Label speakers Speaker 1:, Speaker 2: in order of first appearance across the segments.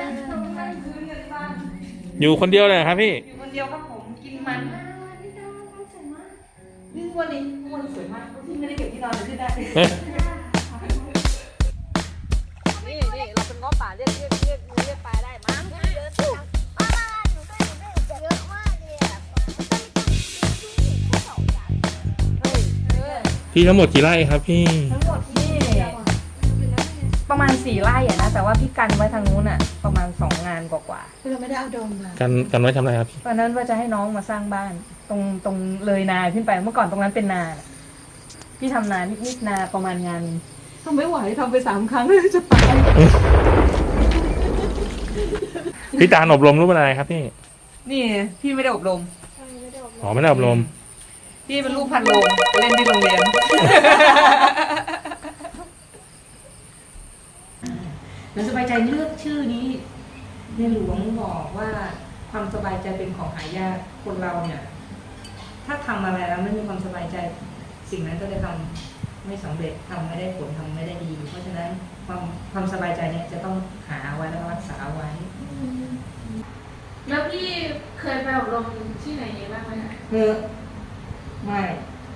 Speaker 1: นั่งนั่งนั่งคืนกันบ้าน
Speaker 2: อยู่คนเดียวเลยเหรอครับพี่
Speaker 1: อยู่คนเดียวครับผมกินมัน
Speaker 3: นี่วันสวยมาก
Speaker 1: นี่วันนี้วันสวยมากที่ไม่ได้เก็บที่นอนเลยที่ได้นี่นี่เราเป็นง้อป่าเรียกเรียกเรียกเรียกปลาได้มั้งเยอะจัง
Speaker 3: ป้าหนูก็หนูได้เยอะมากเลยอะ
Speaker 2: พี่ทั้งหมดกี่ไร่ครับพี่
Speaker 1: ทั้งหมดนี่ ประมาณสี่ไร่อะนะแต่ว่าพี่กันไว้ทางนู้นอะประมาณสองงานกว่า
Speaker 3: เราไม่ได้เอาโดมมา
Speaker 2: กันกันไว้ทำอะไรครับพี่
Speaker 1: ๆตอนนั้นว่าจะให้น้องมาสร้างบ้าน ตรงตรงเลยนาขึ้นไปเมื่อก่อนตรงนั้นเป็นนาน่ะพี่ทำนานิดๆนาประมาณงานหนึ่งทำไม่ไหวทำไปสามครั้งจะตาย
Speaker 2: พี่ตาลอบรมรู้เป็นอะไรครับพี่
Speaker 1: นี่พี่ไม่ได้อบรม
Speaker 3: ไม่ได้เอา
Speaker 2: อ๋อไม่ได้อบรม
Speaker 1: พี่เป็นลูกพันโรงเล่นที่โรงเรียน แล้วสบายใจเลือกชื่อนี้ในหลวงบอกว่าความสบายใจเป็นของหายากคนเราเนี่ย ถ้าทำอะไรแล้วไม่มีความสบายใจ สิ่งนั้นก็จะทำไม่สำเร็จทำไม่ได้ผลทำไม่ได้ดี เพราะฉะนั้นความความสบายใจเนี่ยจะต้องหาไว้แล้วก็รักษาไว้
Speaker 4: แล้วพี่เคยไปอบรมที่ไหนบ้างไหมคะ
Speaker 1: เออไม่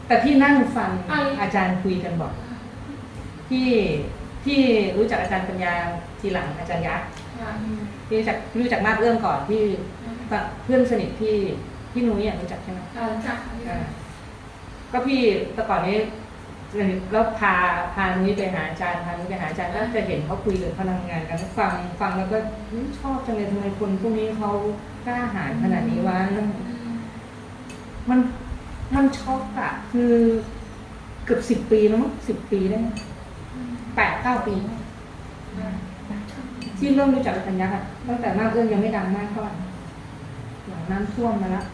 Speaker 1: แต่พี่นั่งฟัง
Speaker 4: อ้าว
Speaker 1: อาจารย์คุยกันบอกพี่พี่รู้จักอาจารย์ปัญญา ทีหลังอาจารย์ยักษ์
Speaker 4: ค่ะ
Speaker 1: พี่รู้จักพี่รู้จักมากเรื่องก่อนพี่เพื่อนสนิทพี่พี่นุ้ยอะรู้จักใช่ไหม
Speaker 4: ค่ะจาก
Speaker 1: อ่าก็พี่แต่ก่อนนี้แล้วพาพานุ้ยไปหาอาจารย์พานุ้ยไปหาอาจารย์ก็จะเห็นเขาคุยกับพลังงานกันฟังฟังแล้วก็อุ๊ยชอบจังเลยทำไมคนพวกนี้เขากล้าหาญขนาดนี้วะมันมันช็อกอะคือเกือบสิบปีแล้วมั้งสิบปีได้ไหมแปดเก้าปี ที่เริ่มรู้จักอาจารย์ยักษ์อะตั้งแต่มากเอื้องยังไม่ดังมากเท่าไหร่หลังน้ำท่วมมาแล้ว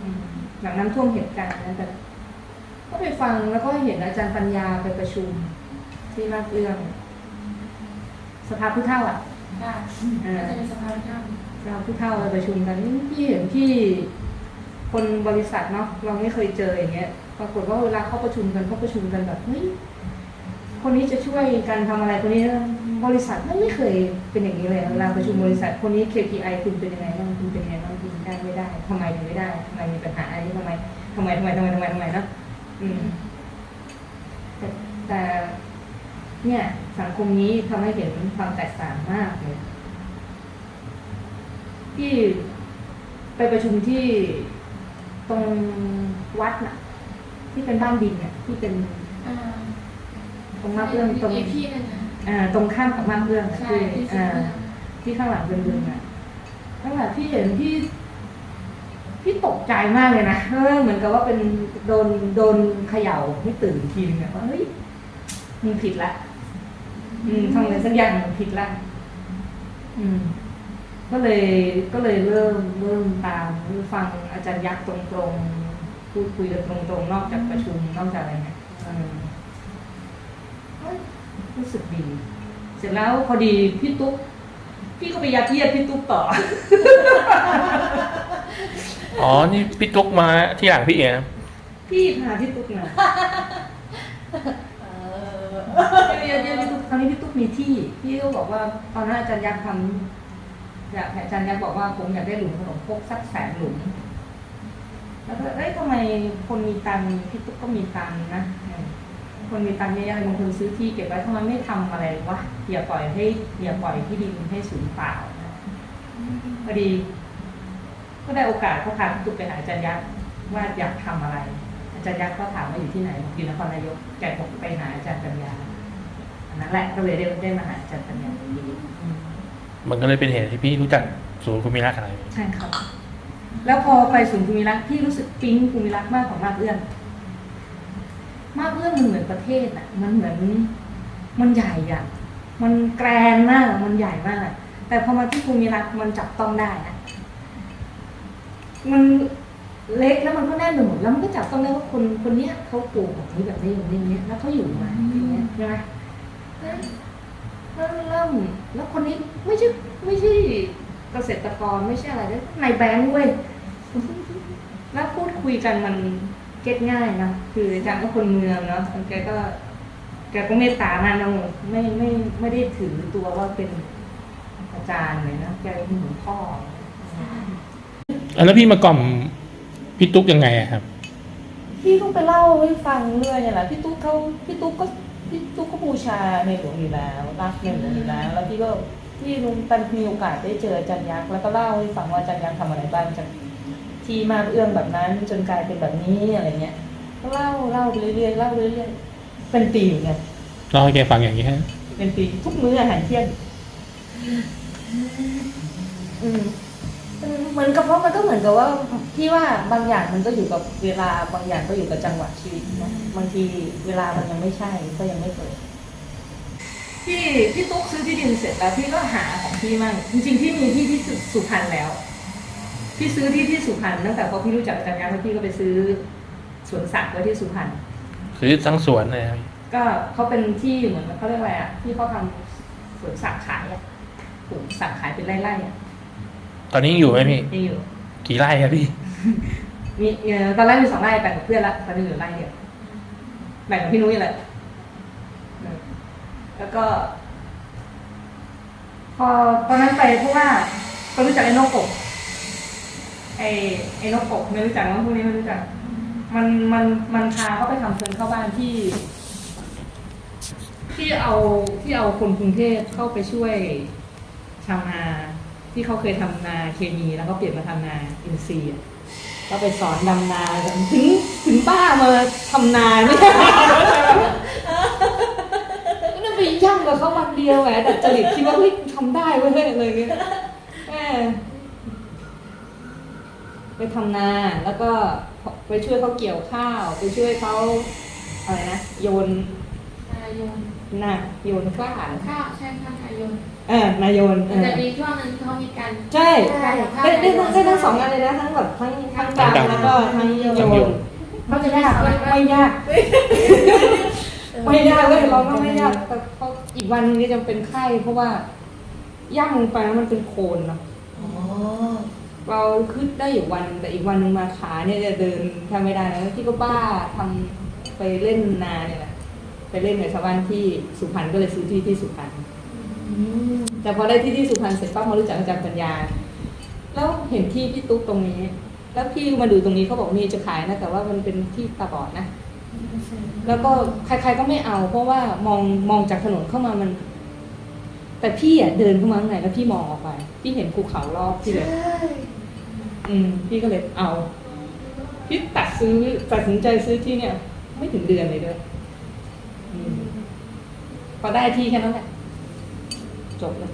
Speaker 1: อืมหลังน้ำท่วมเหตุการณ์นั้นแต่ก็ไปฟังแล้วก็เห็นอาจารย์ปัญญาไปประชุม ที่มากเอื้อง สภาผู้เท่าอะ
Speaker 4: ค่ะ
Speaker 1: อ่า
Speaker 4: จะมีสภาพข้าม
Speaker 1: เราผู้เท่าเราประชุมกันนี่พี่เห็นที่คนบริษัทเนาะเราไม่เคยเจออย่างเงี้ย ปรากฏว่าเวลาเขาประชุมกันเขาประชุมกันแบบเฮ้ย คนนี้จะช่วยกันทำอะไรคนนี้บริษัทไม่ไม่เคยเป็นอย่างนี้เลยเวลาประชุมบริษัทคนนี้ KPI คุณเป็นยังไงบ้างคุณเป็นยังไงบ้างคุณได้ไม่ได้ทำไมถึงไม่ได้ทำไมมีปัญหาอะไรทำไมทำไมทำไมทำไมทำไมทำไมเนาะอืมแต่แต่เนี่ย สังคมนี้ทำให้เห็นความแตกต่างมากเลยที่ไปประชุมที่ตรงวัดน่ะ ที่เป็นบ้านดินน่ะที่เป็น รงมาเพื่องตรง
Speaker 4: อีกที่หนึงอะ
Speaker 1: อ่าตรงข้ามกับมาเพื่องน่ะ
Speaker 4: ใช่
Speaker 1: ที่
Speaker 4: ที่
Speaker 1: อ่า
Speaker 4: สุด
Speaker 1: ที่ข้างหลังเป็นเรือนอะข้างหลังที่เห็นที่ที่ตกใจมากเลยนะเออเหมือนกับว่าเป็นโดนโดนเขย่าให้ตื่นทีนึงอะว่าเฮ้ยมึงผิดละ อืมทำอะไรสักอย่างมึงผิดละ อืม ก็เลยก็เลยเริ่มเริ่มตามฟังอาจารย์ยักษ์ตรงๆพูดคุยกันตรงๆ นอกจากประชุมนอกจากอะไรเนี่ยเออเฮ้ย รู้สึกดี เสร็จแล้วพอดีพี่ตุ๊ก พี่ก็ไปยัดเยียดพี่ตุ๊กต่อ
Speaker 2: อ๋อ นี่พี่ตุ๊กมาที่หลังพี่เอ๋นะ
Speaker 1: พี่พาพี่ตุ๊กมาพี่ยัดเยียดพี่ตุ๊กคราวนี้พี่ตุ๊กมีที่ พี่ก็บอกว่าตอนนั้นอาจารย์ยักษ์ทำอยากให้อาจารย์ยักษ์บอกว่าผมอยากได้หลุมขนมครกสักแสนหลุม แล้วก็เอ้ยทำไมคนมีตังค์พี่ตุ๊กก็มีตังค์นะเออ คนมีตังค์เยอะๆบางคนซื้อที่เก็บไว้ทำไมไม่ทำอะไรวะอย่าปล่อยให้อย่าปล่อยที่ดินให้สูญเปล่านะพอดี ก็ได้โอกาสเขาพาพี่ตุ๊กไปหาอาจารย์ยักษ์ว่าอยากทำอะไร อาจารย์ยักษ์ก็ถามว่าอยู่ที่ไหนบอกอยู่นครนายกแกบอกไปหาอาจารย์ปัญญาอันนั้นแหละก็เลยได้ได้มาหาอาจารย์ปัญญาดีมั
Speaker 2: นก็เลยเป็นเหตุที่พี่รู้จักศูนย์คุมีรักอะไร
Speaker 1: ใช่ครับแล้วพอไปศูนย์ภูมิรักษ์พี่รู้สึกปิ๊งภูมิรักษ์มากของมากเอื้อน มากเอื้อนมันเหมือนประเทศอะ มันเหมือนมันใหญ่อะ มันแกรนมาก มันใหญ่มาก แต่พอมาที่ภูมิรักษ์มันจับต้องได้อะมันเล็กแล้วมันก็แน่นไปหมดแล้วมันก็จับต้องได้ว่าคนคนเนี้ยเขาปลูกแบบนี้แบบนี้แบบนี้อย่างเงี้ยแล้วเขาอยู่มาอย่างเงี้ยใช่ไหมเฮ้ยแล้วเริ่มแล้วคนนี้ไม่ใช่ไม่ใช่เกษตรกรไม่ใช่อะไรเลยในแบงค์เว้ยแล้วพูดคุยกันมันเก็ตง่ายนะคืออาจารย์ก็คนเมืองเนาะแกก็แกก็เมตตามากนะไม่ไม่ไม่ได้ถือตัวว่าเป็นอาจารย์เลยนะแกเป็นเหมือนพ่อ
Speaker 2: อะแล้วพี่มากล่อมพี่ตุ๊กยังไงอะครับ
Speaker 1: พี่ก็ไปเล่าให้ฟังเรื่อยเนี่ยแหละพี่ตุ๊กเขาพี่ตุ๊กก็พี่ตุ๊กก็บูชาในหลวงอยู่แล้วรักในหลวงอยู่แล้ว แล้วพี่ก็พี่ลุงตันมีโอกาสได้เจออาจารย์ยักษ์แล้วก็เล่าให้ฟังว่าอาจารย์ยักษ์ทำอะไรบ้างจาก ที่มาเอื้องแบบนั้นจนกลายเป็นแบบนี้อะไรเงี้ยก็เล่าเล่าไปเรื่อยๆเล่าไปเรื่อยๆเป็นปีเหมือนกัน
Speaker 2: เล่าให้แกฟังอย่างนี้ฮะ
Speaker 1: เป็นปีทุกมื้ออาหารเที่ยงอืมอืมเหมือนกับเพราะมันก็เหมือนกับว่าพี่ว่าบางอย่างมันก็อยู่กับเวลาบางอย่างก็อยู่กับจังหวะชีวิตนะบางทีเวลามันยังไม่ใช่ก็ยังไม่เปิดพี่พี่ตุ๊กซื้อที่ดินเสร็จแล้วพี่ก็หาของพี่มั่งจริงๆพี่มีที่ที่สุสุพรรณแล้ว พี่ซื้อที่ที่สุพรรณตั้งแต่พอพี่รู้จักอาจารย์ยักษ์แล้วพี่ก็ไปซื้อสวนสัตว์ไว้ที่สุพรรณ
Speaker 2: ซื้อทั้งสวนเลยครับ
Speaker 1: ก็เขาเป็นที่เหมือนเขาเรียกว่าอะไรอะที่เขาทำสวนสัตว์ขายอะปลูกสัตว์ขายเป็นไร่ๆอะ
Speaker 2: ตอนนี้ยังอยู่ไหมพี่
Speaker 1: ยังอยู่
Speaker 2: กี่ไร่ครับพี่
Speaker 1: มีเอ่อตอนแรกมีสองไร่แบ่งกับเพื่อนละตอนนี้เหลือไร่เดียวแบ่งกับพี่นุ้ยเลยเออแล้วก็ พอตอนนั้นไปเพราะว่าก็รู้จักไอ้นกกบ ไอ้ไอ้นกกบไม่รู้จักมั้งพวกนี้ไม่รู้จัก มันมันมันพาเขาไปทำเพลินเข้าบ้านที่ ที่เอาที่เอาคนกรุงเทพเข้าไปช่วยชาวนาที่เขาเคยทำนาเคมีแล้วก็เปลี่ยนมาทำนาอินทรีย์อะก็ไปสอนดำนาถึงถึงบ้ามาทำนาไม่ได้ก็นั่นไปย่ำกับเขาวันเดียวแหมแต่จริตคิดว่าเฮ้ยทำได้เว้ยอะไรเงี้ยแหม ไปทำนาแล้วก็ไปช่วยเขาเกี่ยวข้าว ไปช่วยเขาอะไรนะโยน
Speaker 4: นายโยน
Speaker 1: น่ะโยนกล้า
Speaker 4: ข้าวใช่ข้าวนายโยน
Speaker 1: เออนายโยนเอ
Speaker 4: มัน
Speaker 1: อ
Speaker 4: จะมีช่วงหนึ่งเขามีการ
Speaker 1: ใช่
Speaker 4: การกับข้าว
Speaker 1: ได้ได้ทั้งได้ทั้งสองงานเลยนะทั้งแบบทั้งทั้งกลางแล้วก็ทั้งโย
Speaker 2: ทั้งโย
Speaker 1: น
Speaker 2: น
Speaker 1: เขาจะยากไม่ไม่ยากไม่ยากเลยเราก็ไม่ยากแต่เขาอีกวันนึงก็จะเป็นไข้เพราะว่าย่างลงไปแล้วมันเป็นโคลนเนาะ
Speaker 4: อ๋อ
Speaker 1: เราขึ้นได้อยู่วันหนึ่งแต่อีกวันหนึ่งมาขาเนี่ยจะเดินทำไม่ได้นะพี่ก็บ้าทำไปเล่นนาเนี่ยแหละไปเล่นกับชาวบ้านที่สุพรรณก็เลยซื้อที่ที่สุพรรณแต่พอได้ที่ที่สุพรรณเสร็จปั๊บมารู้จักอาจารย์ปัญญา แล้วเห็นที่พี่ตุ๊กตรงนี้ แล้วพี่มาดูตรงนี้เขาบอกมีจะขายนะแต่ว่ามันเป็นที่ตาบอดนะ แล้วก็ใครๆก็ไม่เอา เพราะว่ามองมองจากถนนเข้ามามัน แต่พี่อะเดินเข้ามาข้างในแล้วพี่มองออกไป พี่เห็นภูเขารอบพี่เลย อืมพี่ก็เลยเอาพี่ตัดซื้อตัดสินใจซื้อที่เนี่ย ไม่ถึงเดือนเลยด้วยอืมพอได้ที่แค่นั้นแหละจบเลย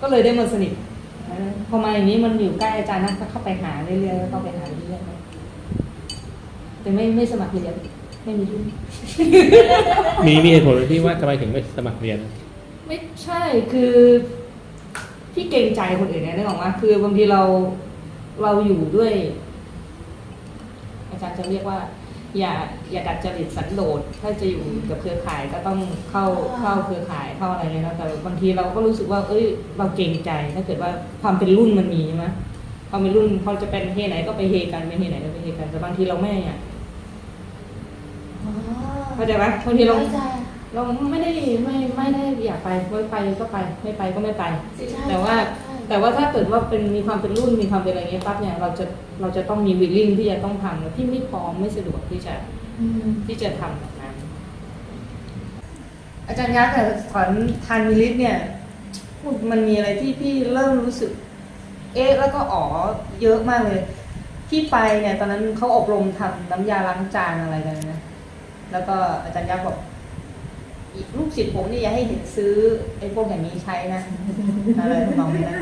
Speaker 1: ก็เลยได้มาสนิทเออพอมาอย่างนี้มันอยู่ใกล้อาจารย์นะก็เข้าไปหาเรื่อยๆแล้วก็ไปหาเรื่อยๆแต่ไม่ไม่สมัครเรียนไม่มีทุน
Speaker 2: มีมีเหตุผลไหมพี่ว่าทำไมถึงไม่สมัครเรียน
Speaker 1: ไม่ใช่คือ พี่เกรงใจคนอื่นเนี่ยนึกออกมาคือบางทีเราเราอยู่ด้วย อาจารย์จะเรียกว่า อย่าอย่าดัดจริตสันโดษถ้าจะอยู่กับเครือข่ายก็ต้องเข้าเข้าเครือข่ายเข้าอะไรเลยนะแต่บางทีเราก็รู้สึกว่า เอ้ย เราเกรงใจถ้าเกิดว่าความเป็นรุ่นมันมีใช่ไหมความเป็นรุ่นเขาจะเป็นเฮไหนก็ไปเฮกันไม่เฮไหนก็ไปเฮกันแต่บางทีเราไม่อะเข้าใจไหมบางทีเรา เราไม่ได้ไม่ไม่ได้อยากไปไม่ไปก็ไปไม่ไปก็ไม่ไป แต่ว่าแต่ว่าถ้าเกิดว่าเป็นมีความเป็นรุ่นมีความเป็นอะไรเงี้ยปั๊บเนี่ยเราจะเราจะต้องมีวิลลิ่งที่จะต้องทำแล้วพี่ไม่พร้อมไม่สะดวกที่จะที่จะทำแบบนั้นอาจารย์ยักษ์แต่สอนทานวิลิตเนี่ยมันมีอะไรที่พี่เริ่มรู้สึก เอ๊ะแล้วก็อ๋อเยอะมากเลย ที่ไปเนี่ยตอนนั้นเขาอบรมทำน้ำยาล้างจานอะไรกันนะแล้วก็อาจารย์ยักษ์บอกอีก ลูกศิษย์ผมเนี่ยอย่าให้เห็นซื้อไอ้พวกอย่างนี้ใช้นะ อะไรทำนองนี้นะ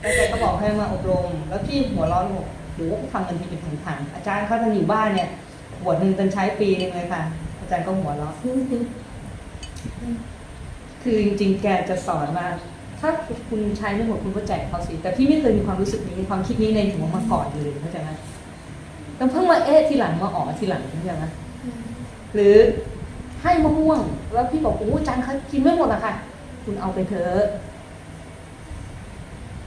Speaker 1: แล้วแกก็บอกให้มาอบรม แล้วพี่หัวร้อนบอกโหทำกันทีเป็นพันๆอาจารย์เขาท่านอยู่บ้านเนี่ยขวหนึ่งจนใช้ปีหนึงเลยค่ะ อาจารย์ก็หัวเราะคือจริงๆ แกจะสอนว่าถ้าคุณใช้ไม่หมดคุณก็แจกเขาสิ แต่พี่ไม่เคยมีความรู้สึกนี้ความคิดนี้ในหัวมาก่อนเลยเข้าใจไหมแต่เพิ่งมาเอ๊ะทีหลังมาอ๋อทีหลังเข้าใจไหมหรือ ให้มะม่วง แล้วพี่บอกโอ้อาจารย์เขากินไม่หมดอะค่ะ คุณเอาไปเถอะ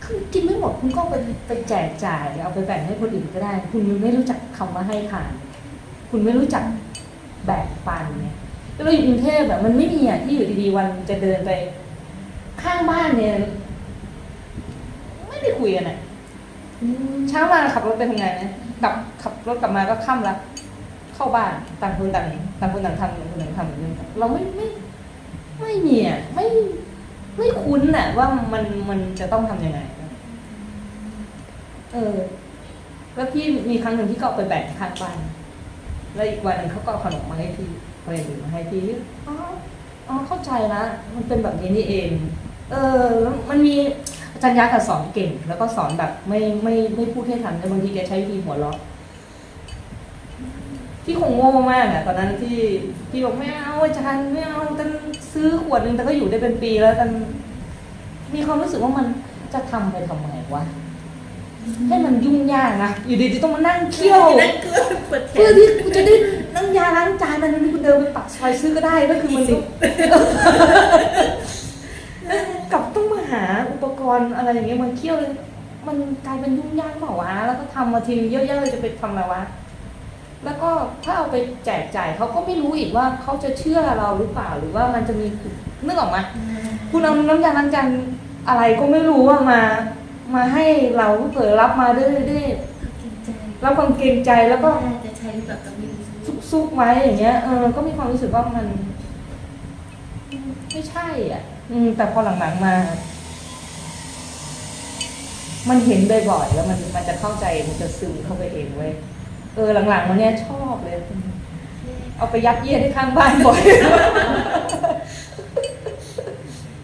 Speaker 1: คือกินไม่หมดคุณก็ไปไปแจกจ่าย เอาไปแบ่งให้คนอื่นก็ได้ คุณไม่รู้จักคำว่าให้ทาน คุณไม่รู้จักแบ่งปันเนี่ยเราอยู่กรุงเทพแบบมันไม่มีอะที่อยู่ดีๆวันจะเดินไป ข้างบ้านเนี่ย ไม่ได้คุยกันอะเช้ามาขับรถไปทำงานนะกลับขับรถกลับมาก็ค่ำละเข้าบ้านต่างคนต่าง ต่างคนต่างทำต่างคนต่างทำเราไม่ไม่ไม่มีอะไม่ไม่คุ้นอะ ว่ามันมันจะต้องทำยังไง เออ แล้วพี่มีครั้งหนึ่งที่ก็เอาไปแบ่งข้างบ้านแล้วอีกวันหนึ่งเขาก็ขนมมาให้พี่เอาอะไรมาให้พี่อ๋ออ๋อเข้าใจละมันเป็นแบบนี้นี่เอง เออ มันมีอาจารย์ยักษ์สอนเก่ง แล้วก็สอนแบบไม่ไม่ไม่พูดให้ทันแต่บางทีแกใช้วิธีหัวเราะ พี่คงโง่มากอะตอนนั้นที่พี่บอกไม่เอาอาจารย์ไม่เอาตันซื้อขวดหนึ่งแต่ก็อยู่ได้เป็นปีแล้วตันมีความรู้สึกว่ามันจะทำไปทำไมวะให้มันยุ่งยากนะอยู่ดีๆต้องมานั่งเคี่ยวเพื่อที่กูจะได้น้ำยาล้างจานมันกูเดินไปปักซอยซื้อก็ได้ก็คือมันต้องกับต้องมาหาอุปกรณ์อะไรอย่างเงี้ยมันเคี่ยวเลยมันกลายเป็นยุ่งยากเปล่าวะแล้วก็ทำมาทีเยอะๆเลยจะไปทำอะไรวะ แล้วก็ถ้าเอาไปแจกจ่ายเขาก็ไม่รู้อีกว่าเขาจะเชื่อเราหรือเปล่าหรือว่ามันจะมีนึกออกไหมคุณเอาน้ำยาล้างจานอะไรก็ไม่รู้ว่ามา มาให้เราเปิดรับมาด้วยด้วยรับความเกรงใจแล้วก็
Speaker 5: จะใช้หรือเปล่าก็ไม่รู้
Speaker 1: ซุกๆไว้อย่างเงี้ยเออก็มีความรู้สึกว่ามัน ไม่ใช่อะ อืม แต่พอหลังๆมา มันเห็นบ่อยๆแล้วมันมันจะเข้าใจมันจะซึมเข้าไปเองเว้ย เออหลังๆมาเนี้ยชอบเลย เอาไปยัดเยียดให้ข้างบ้านบ่อย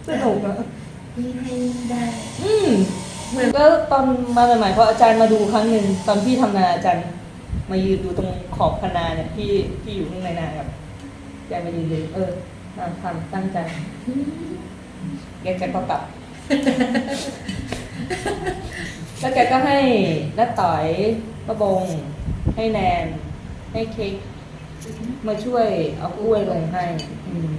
Speaker 1: สนุกอะ
Speaker 5: นี่ให้ได้
Speaker 1: อืมเหมือนก็ตอนมาใหม่ๆพออาจารย์มาดูครั้งหนึ่งตอนพี่ทำนาอาจารย์ มายืนดูตรงขอบคนาเนี่ยพี่พี่อยู่ข้างในนากับอาจารย์มายืนดูเออทำทำตั้งใจแกแกก็กลับแล้วแกก็ให้น้าต่อยประบง ให้แนน ให้เค้กมาช่วยเอากล้วยลงให้อืม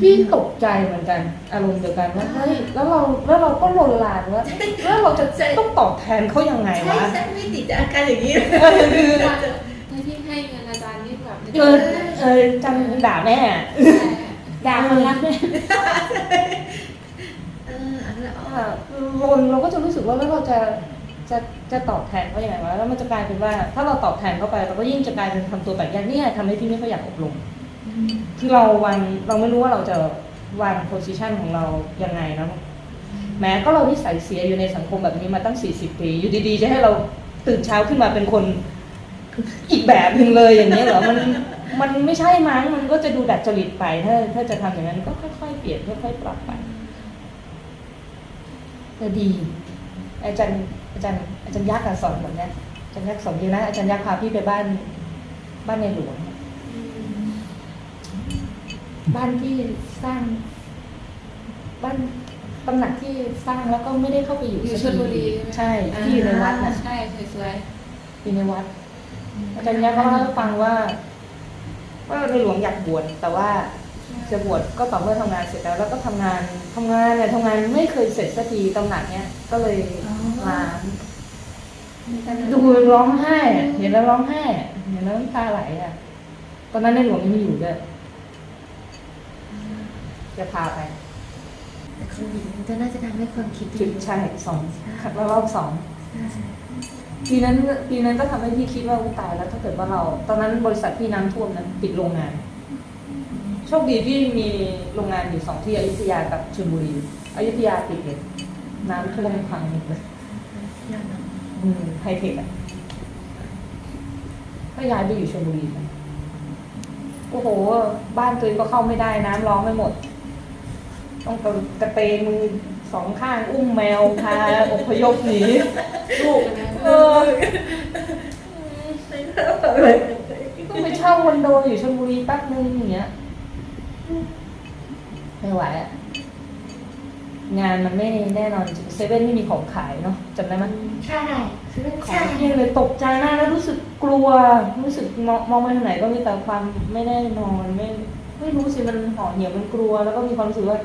Speaker 1: พี่ตกใจเหมือนกัน อารมณ์เดียวกันว่าเฮ้ยแล้วเราแล้วเราก็ลนลานว่าแล้วเราจะต้องตอบแทนเขายังไง
Speaker 5: ใช่
Speaker 1: วะ
Speaker 5: ใช่ไม่ติดอาการอย่างนี้
Speaker 1: เออคือ
Speaker 4: ให้ที่ให้เงินอาจารย์นี่แบบ
Speaker 1: เออเออจังด่าแม่อะด่าคนรักแม่
Speaker 5: เอออันนั้นอ๋อ
Speaker 1: อะลนเราก็จะรู้สึกว่าแล้วเราจะ จะจะตอบแทนเขายังไงวะแล้วมันจะกลายเป็นว่า ถ้าเราตอบแทนเขาไปเราก็ยิ่งจะกลายเป็นทำตัวแปลกแยกเนี่ยทำให้พี่ไม่ค่อยอยากอบรมคือเราวางเราไม่รู้ว่าเราจะวางโพสิชันของเรายังไงนะแม้ก็เราที่ใส่เสียอยู่ในสังคมแบบนี้มาตั้ง 40 ปี อยู่ดีๆ จะให้เราตื่นเช้าขึ้นมาเป็นคนอีกแบบหนึ่งเลยอย่างนี้ยเหรอมันมันไม่ใช่มั้งมันก็จะดูดัดจริตไป ถ้า ถ้าจะทำอย่างนั้นก็ค่อยๆเปลี่ยนค่อยๆปรับไปแต่ดี อาจารย์ อาจารย์อาจารย์ยักษ์อะสอนแบบเนี้ยอาจารย์ยักษ์สอนดีนะอาจารย์ยักษ์พาพี่ไปบ้าน บ้านในหลวง บ้านที่สร้าง บ้านตำหนักที่สร้างแล้วก็ไม่ได้เข้าไปอยู่
Speaker 4: อยู่ชลบุรีไหม
Speaker 1: ใช่ที่อยู่ในวัดนะ
Speaker 4: ใช่สวย
Speaker 1: อยู่ในวัด อาจารย์ยักษ์ก็เล่าให้ฟังว่า ว่าในหลวงอยากบวชแต่ว่า
Speaker 4: ๆ
Speaker 1: จะบวชก็ต่อเมื่อทำงานเสร็จแล้ว แล้วก็ทำงานทำงานเนี่ยทำงานไม่เคยเสร็จสักทีตำหนักเนี้ยก็เลย ลาดูร้องไห้อะเห็นแล้วร้องไห้อะเห็นแล้วน้ำตาไหลอะ ตอนนั้นในหลวงยังไม่อยู่ด้วยจะพาไป
Speaker 5: แต่โควิดมันก็น่าจะทำให้ความคิด
Speaker 1: จุดใช่สองขัดรอบสอง
Speaker 5: ใช่
Speaker 1: ปีนั้นปีนั้นก็ทำให้พี่คิดว่าอุ๊ยตายแล้วถ้าเกิดว่าเรา ตอนนั้นบริษัทพี่น้ำท่วมนั้นปิดโรงงาน โชคดีพี่มีโรงงานอยู่สองที่อยุธยากับชลบุรีอยุธยาปิดเลย น้ำท่วมพังหมดเลย
Speaker 5: ยอดเนาะ
Speaker 1: อืมไฮเทคอะก็ย้ายไปอยู่ชลบุรีไปโอ้โห บ้านตัวเองก็เข้าไม่ได้น้ำร้องไม่หมด ต้องกระกระเตงมือสองข้างอุ้มแมวพาอพยพหนี
Speaker 4: ลูกนะ
Speaker 1: เออต้องไปเช่าคอนโดอยู่ชลบุรีแป๊บนึงอย่างเงี้ยไม่ไหวอะ งานมันไม่แน่นอนจริงเซเว่นไม่มีของขายเนาะจำได้ไหม
Speaker 5: ใช่ซื้อข
Speaker 1: ข
Speaker 5: อ
Speaker 1: องงที่เลยตกใจมากแล้วรู้สึกกลัว รู้สึกมองมองไปทางไหนก็มีแต่ความไม่แน่นอนไม่ไม่รู้สิมันห่อเหี่ยวมันกลัว แล้วก็มีความรู้สึกว่า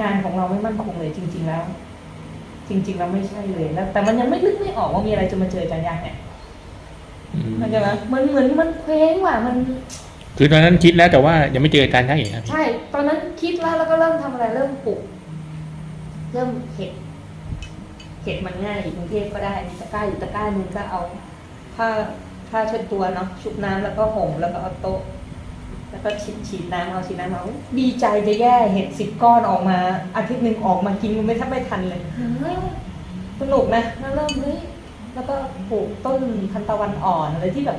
Speaker 1: งานของเราไม่มั่นคงเลยจริง ๆ แล้ว จริง ๆ แล้วไม่ใช่เลยแล้ว แต่มันยังไม่นึกไม่ออกว่ามีอะไรจะมาเจออาจารย์ยักษ์เนี่ย
Speaker 2: อืม
Speaker 1: มันจะไหมเหมือนเหมือนมันเคว้งว่ะมัน
Speaker 2: คือตอนนั้นคิดแล้วแต่ว่ายังไม่เจออาจารย์ช่างเอกครับ
Speaker 1: ใช่ ตอนนั้นคิดแล้วแล้วก็เริ่มทำอะไรเริ่มปลูก เริ่มเห็ดเห็ดมันง่ายอยู่กรุงเทพก็ได้ตะกร้าอยู่ตะกร้านึงก็เอาผ้าผ้าเช็ดตัวเนาะชุบน้ำแล้วก็ห่มแล้วก็เอาโต๊ะ แล้วก็ฉีดฉีดน้ำเอาฉีดน้ำเอาดีใจจะแย่เห็ดสิบก้อนออกมา อาทิตย์หนึ่งออกมากินมันไม่ทับไม่ทันเลยสนุกนะแล้วเริ่มเฮ้ยแล้วก็ปลูกต้นทันตะวันอ่อนอะไรที่แบบ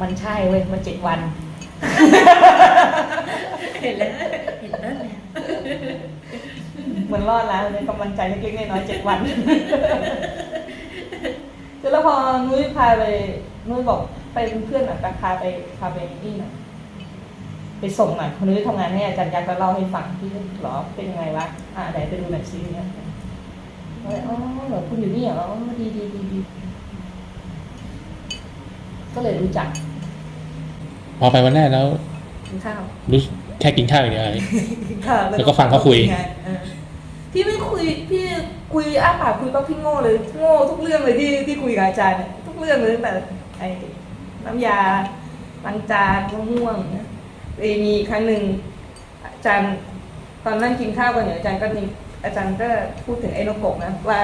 Speaker 1: มันใช่เว้ยมันเจ็ดวัน
Speaker 5: เห็นแล้วเห็นแล้ว
Speaker 1: เหมือนรอดแล้วเนี่ยกำลังใจเล็กๆน้อยๆเจ็ดวันเสร็จแล้วพอนุ้ยพาไปนุ้ยบอกไปเป็นเพื่อนหน่อยพาไปพาไปนี่หน่อยไปส่งหน่อยคนนุ้ยทำงานให้อาจารย์ยักษ์ก็เล่าให้ฟังที่หรอเป็นยังไงวะอ่าไหนไปดูหน่อยซิเนี่ยก็เลยอ๋อเหรอคุณอยู่นี่เหรออ๋อดีดีดีดีก็เลยรู้จัก
Speaker 2: พอไปวันแรกแล้ว
Speaker 1: กินข้าว
Speaker 2: รู้สึก แค่กินข้าวอย่างเดียวเลย
Speaker 1: ค่ะ
Speaker 2: แล้วก็ฟังเขาคุย
Speaker 1: เออพี่ไม่คุยพี่คุยอ้าปากคุยก็พี่โง่เลยโง่ทุกเรื่องเลยที่ที่คุยกับอาจารย์เนี่ยทุกเรื่องเลยตั้งแต่ไอ้น้ำยาล้างจานมะม่วงเนี่ยเอยมีครั้งหนึ่งอาจารย์ตอนนั่งกินข้าวกันอยู่อาจารย์ก็มีอาจารย์ก็พูดถึงไอ้นกกบนะว่า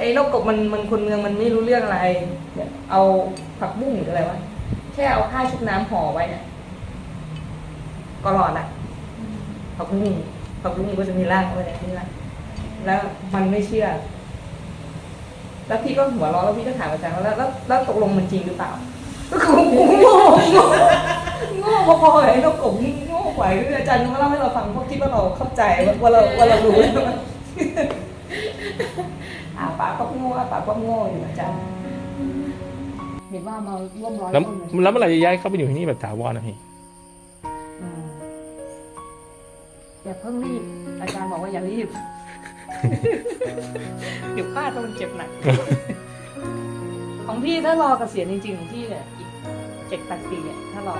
Speaker 1: ไอ้นกกบมันมันคนเมืองมันไม่รู้เรื่องอะไรเนี่ยเอาผักบุ้งหรืออะไรวะแค่เอาผ้าชุบน้ำห่อไว้เนี่ย ก็รอดละผักบุ้งผักบุ้งก็จะมีร่ากไว้ในนี้ละแล้วมันไม่เชื่อ แล้วพี่ก็หัวเราะแล้วพี่ก็ถามอาจารย์ว่าแล้ว แล้วตกลงมันจริงหรือเปล่า ก็คือกูโง่โง่โง่พอๆกับไอ้นกกบนี่โง่กว่คืออาจารย์ก็มาเล่าให้เราฟังเพราะคิดว่าเราเข้าใจว่าเราว่าเรารู้อาปากก็โง่อาปากก็โง่อยู่อาจารย์เห็นว่ามาร่วมร้อย
Speaker 2: แล้ว
Speaker 1: ต้น
Speaker 2: แล้วเมื่อไหร่จะย้ายเข้าไปอยู่ที่นี่แบบถาวรนะพี่
Speaker 1: อย่าเพิ่งรีบ อาจารย์บอกว่าอย่ารีบ เดี๋ยวพลาดแล้วมันเจ็บหนัก ของพี่ถ้ารอเกษียณจริงๆของพี่เนี่ยอีกเจ็ดแปดปีเนี่ยถ้ารอ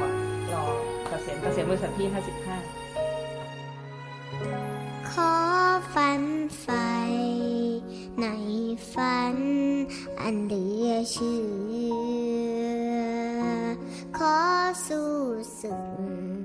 Speaker 1: รอเกษียณเกษียณบริษัทพี่ห้าสิบห้า
Speaker 3: ขอฝันไฟในฝัน อันเหลือเชื่อ ขอสู้สึก